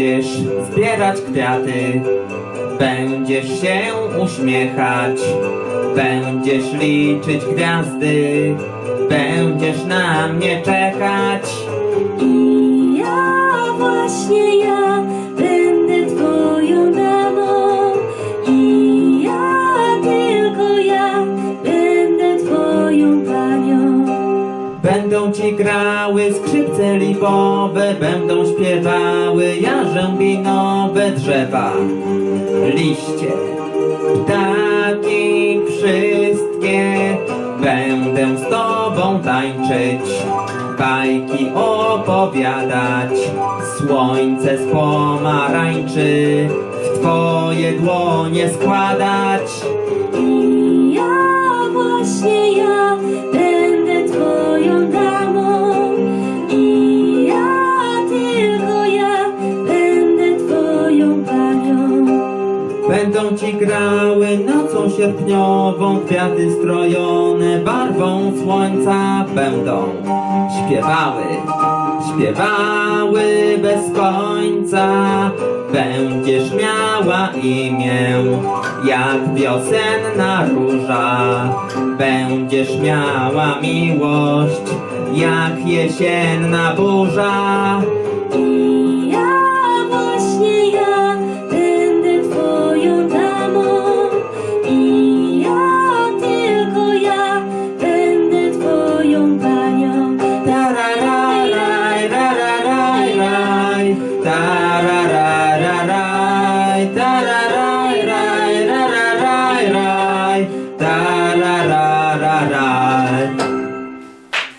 będziesz zbierać kwiaty, będziesz się uśmiechać, będziesz liczyć gwiazdy, będziesz na mnie czekać. I ja właśnie ja Będą ci grały skrzypce lipowe, będą śpiewały jarzębinowe drzewa, liście, ptaki wszystkie. Będę z tobą tańczyć, bajki opowiadać, słońce z pomarańczy w twoje dłonie składać. Będą ci grały nocą sierpniową Kwiaty strojone barwą słońca Będą śpiewały, śpiewały bez końca Będziesz miała imię jak wiosenna róża. Będziesz miała miłość jak jesienna burza